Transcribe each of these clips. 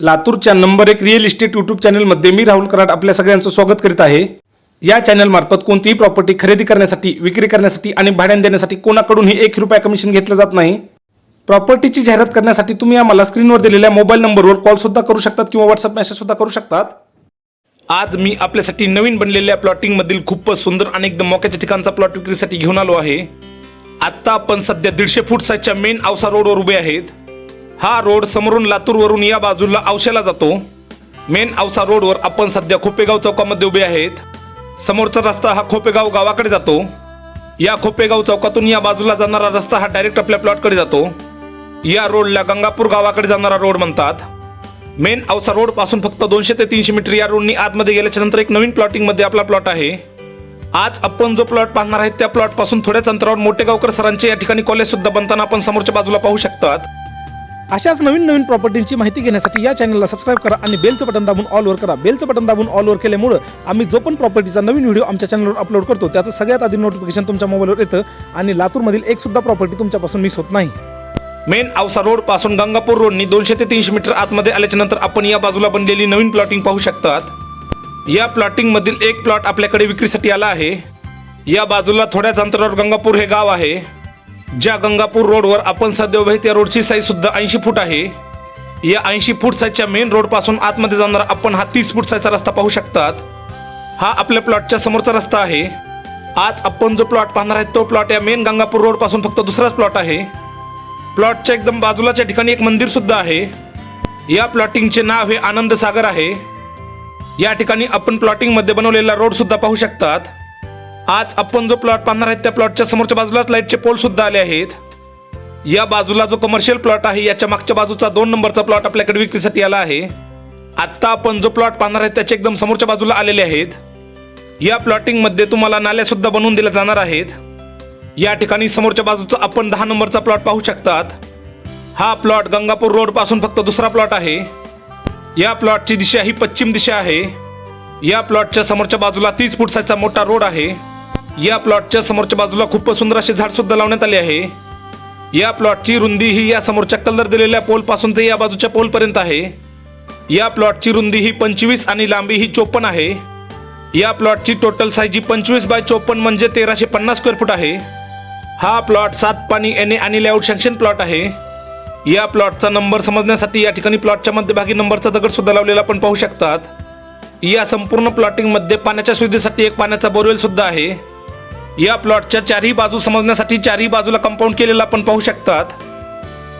लातूरच्या नंबर एक real estate YouTube चॅनलमध्ये मी राहुल कराड आपल्या सगळ्यांचं स्वागत करीत आहे. या चॅनलमार्फत कोणतीही प्रॉपर्टी खरेदी करण्यासाठी विक्री करण्यासाठी आणि भाड्याने देण्यासाठी कोणाकडूनही एक रुपया कमिशन घेतलं जात नाही. प्रॉपर्टीची जाहिरात करण्यासाठी तुम्ही आम्हाला स्क्रीनवर दिलेल्या मोबाईल नंबरवर कॉलसुद्धा करू शकतात किंवा व्हॉट्सअप मेसेजसुद्धा करू शकतात. आज मी आपल्यासाठी नवीन बनलेल्या प्लॉटिंगमधील खूपच सुंदर आणि एकदम मोक्याच्या ठिकाणचा प्लॉट विक्रीसाठी घेऊन आलो आहे. आत्ता आपण सध्या दीडशे फूट साईजच्या मेन औसा रोडवर उभे आहेत. हा रोड समोरून लातूरवरून या बाजूला औशाला जातो. मेन औसा रोडवर आपण सध्या खोपेगाव चौकामध्ये उभे आहेत. समोरचा रस्ता हा खोपेगाव गावाकडे जातो. या खोपेगाव चौकातून या बाजूला जाणारा रस्ता हा डायरेक्ट आपल्या प्लॉटकडे जातो. या रोडला गंगापूर गावाकडे जाणारा रोड म्हणतात. मेन औसा रोडपासून फक्त दोनशे ते तीनशे मीटर या रोडनी आतमध्ये गेल्याच्यानंतर एक नवीन प्लॉटिंगमध्ये आपला प्लॉट आहे. आज आपण जो प्लॉट पाहणार आहे त्या प्लॉटपासून थोड्याच अंतरावर मोठेगावकर सरांचे या ठिकाणी कॉलेज सुद्धा बनताना आपण समोरच्या बाजूला पाहू शकतात. अशाच नवीन नवीन प्रॉपर्टींची माहिती घेण्यासाठी या चॅनलला सबस्क्राईब करा आणि बेलचं बटन दाबून ऑलवर करा. बेलचं बटन दाबून ऑलवर केल्यामुळं आम्ही जो पण प्रॉपर्टीचा नवीन व्हिडिओ आमच्या चॅनलवर अपलोड करतो त्याचं सगळ्यात आधी नोटिफिकेशन तुमच्या मोबाईलवर येतं आणि लातूरमधील एक सुद्धा प्रॉपर्टी तुमच्यापासून मिस होत नाही. मेन औसा रोडपासून गंगापूर रोडनी दोनशे ते तीनशे मीटर आतमध्ये आल्याच्यानंतर आपण या बाजूला बनलेली नवीन प्लॉटिंग पाहू शकतात. या प्लॉटिंग मधील एक प्लॉट आपल्याकडे विक्रीसाठी आला आहे. या बाजूला थोड्याच अंतरावर गंगापूर हे गाव आहे. ज्या गंगापूर रोडवर आपण सध्या उभे त्या रोडची साईज सुद्धा ऐंशी फूट आहे. या ऐंशी फूट साईजच्या मेन रोडपासून आतमध्ये जाणारा आपण हा तीस फूट साईजचा रस्ता पाहू शकतात. हा आपल्या प्लॉटच्या समोरचा रस्ता आहे. आज आपण जो प्लॉट पाहणार आहे तो प्लॉट या मेन गंगापूर रोडपासून फक्त दुसराच प्लॉट आहे. प्लॉटच्या एकदम बाजूलाच्या ठिकाणी एक मंदिर सुद्धा आहे. या प्लॉटिंगचे नाव हे आनंद सागर आहे. या ठिकाणी आपण प्लॉटिंगमध्ये बनवलेला रोड सुद्धा पाहू शकतात. आज आपण जो प्लॉट पाहणार आहे त्या प्लॉटच्या समोरच्या बाजूलाच लाईटचे पोल सुद्धा आले आहेत. या बाजूला जो कमर्शियल प्लॉट आहे याच्या मागच्या बाजूचा दोन नंबरचा प्लॉट आपल्याकडे विक्रीसाठी आला आहे. आत्ता आपण जो प्लॉट पाहणार आहे त्याचे एकदम समोरच्या बाजूला आलेले आहेत. या प्लॉटिंगमध्ये तुम्हाला नाल्या सुद्धा बनवून दिल्या जाणार आहेत. या ठिकाणी समोरच्या बाजूचा आपण दहा नंबरचा प्लॉट पाहू शकतात. हा प्लॉट गंगापूर रोडपासून फक्त दुसरा प्लॉट आहे. या प्लॉटची दिशा ही पश्चिम दिशा आहे. या प्लॉटच्या समोरच्या बाजूला तीस फुट साईजचा मोठा रोड आहे. या प्लॉटच्या समोरच्या बाजूला खूप सुंदर असे झाड सुद्धा लावण्यात आले आहे. या प्लॉटची रुंदी ही या समोरच्या कलर दिलेल्या पोलपासून ते या बाजूच्या पोल पर्यंत आहे. या प्लॉटची रुंदी ही पंचवीस आणि लांबी ही चोपन्न आहे. या प्लॉटची टोटल साईज ही पंचवीस बाय चोपन्न म्हणजे तेराशे पन्नास स्क्वेअर फूट आहे. हा प्लॉट सात पाणी येणे आणि लेआउट सँक्शन प्लॉट आहे. या प्लॉटचा नंबर समजण्यासाठी या ठिकाणी प्लॉटच्या मध्यभागी नंबरचा दगड सुद्धा लावलेला आपण पाहू शकतात. या संपूर्ण प्लॉटिंगमध्ये पाण्याच्या सुविधेसाठी एक पाण्याचा बोरवेल सुद्धा आहे. या प्लॉटच्या चारही बाजू समजण्यासाठी चारही बाजूला कंपाऊंड केलेला आपण पाहू शकतात.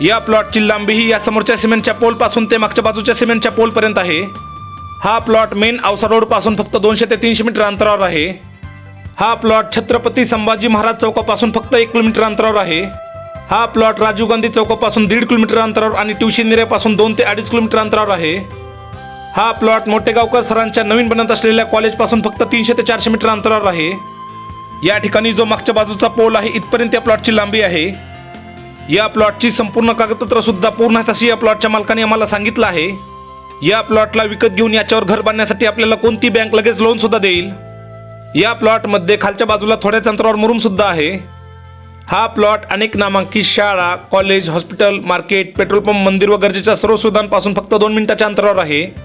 या प्लॉटची लांबी ही या समोरच्या सिमेंटच्या पोलपासून ते मागच्या बाजूच्या सिमेंटच्या पोलपर्यंत आहे. हा प्लॉट मेन औसा रोडपासून फक्त दोनशे ते तीनशे मीटर अंतरावर आहे. हा प्लॉट छत्रपती संभाजी महाराज चौकापासून फक्त एक किलोमीटर अंतरावर आहे. हा प्लॉट राजीव गांधी चौकापासून दीड किलोमीटर अंतरावर आणि ट्युशन निऱ्यापासून दोन ते अडीच किलोमीटर अंतरावर आहे. हा प्लॉट मोठेगावकर सरांच्या नवीन बनत असलेल्या कॉलेजपासून फक्त तीनशे ते चारशे मीटर अंतरावर आहे. या ठिकाणी जो मागच्या बाजूचा पोल आहे इथपर्यंत या प्लॉटची लांबी आहे. या प्लॉटची संपूर्ण कागदपत्र सुद्धा पूर्ण आहेत अशी या प्लॉटच्या मालकाने आम्हाला सांगितलं आहे. या प्लॉटला विकत घेऊन याच्यावर घर बांधण्यासाठी आपल्याला कोणती बँक लगेच लोन सुद्धा देईल? या प्लॉटमध्ये खालच्या बाजूला थोड्याच अंतरावर मुरुम सुद्धा आहे. हा प्लॉट अनेक नामांकित शाळा college hospital market petrol pump मंदिर व गरजेच्या सर्व सुविधांपासून फक्त दोन मिनिटाच्या अंतरावर आहे.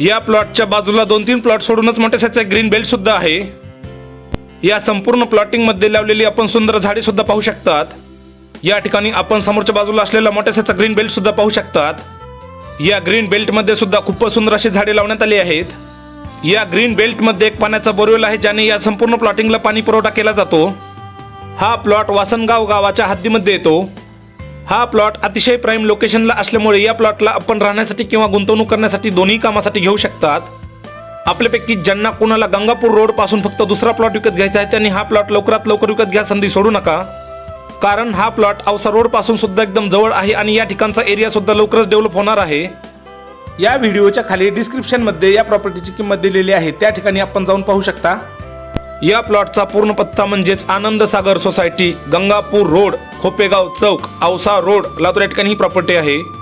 या प्लॉटच्या बाजूला दोन तीन प्लॉट सोडूनच मोठ्या साईजचा ग्रीन बेल्ट सुद्धा आहे. या संपूर्ण प्लॉटिंगमध्ये लावलेली आपण सुंदर झाडे सुद्धा पाहू शकतात. या ठिकाणी आपण समोरच्या बाजूला असलेला मोठ्या ग्रीन बेल्ट सुद्धा पाहू शकतात. या ग्रीन बेल्टमध्ये सुद्धा खूपच सुंदर अशी झाडे लावण्यात आली आहेत. या ग्रीन बेल्टमध्ये एक पाण्याचा बोरवेल आहे ज्याने या संपूर्ण प्लॉटिंगला पाणी पुरवठा केला जातो. हा प्लॉट वासनगाव गावाच्या हद्दीमध्ये येतो. हा प्लॉट अतिशय प्राईम लोकेशनला असल्यामुळे या प्लॉटला आपण राहण्यासाठी किंवा गुंतवणूक करण्यासाठी दोन्ही कामासाठी घेऊ शकतात. आपल्यापैकी ज्यांना कोणाला गंगापूर रोडपासून फक्त दुसरा प्लॉट विकत घ्यायचा आहे त्यांनी हा प्लॉट लवकरात लवकर विकत घ्या संधी सोडू नका. कारण हा प्लॉट औसा रोडपासून सुद्धा एकदम जवळ आहे आणि या ठिकाणचा एरिया सुद्धा लवकरच डेव्हलप होणार आहे. या व्हिडिओच्या खाली डिस्क्रिप्शनमध्ये या प्रॉपर्टीची किंमत दिलेली आहे. त्या ठिकाणी आपण जाऊन पाहू शकता. या प्लॉटचा पूर्ण पत्ता म्हणजेच Anand Sagar society Gangapur road Khopegaon chowk Ausa road Latur या ठिकाणी ही प्रॉपर्टी आहे.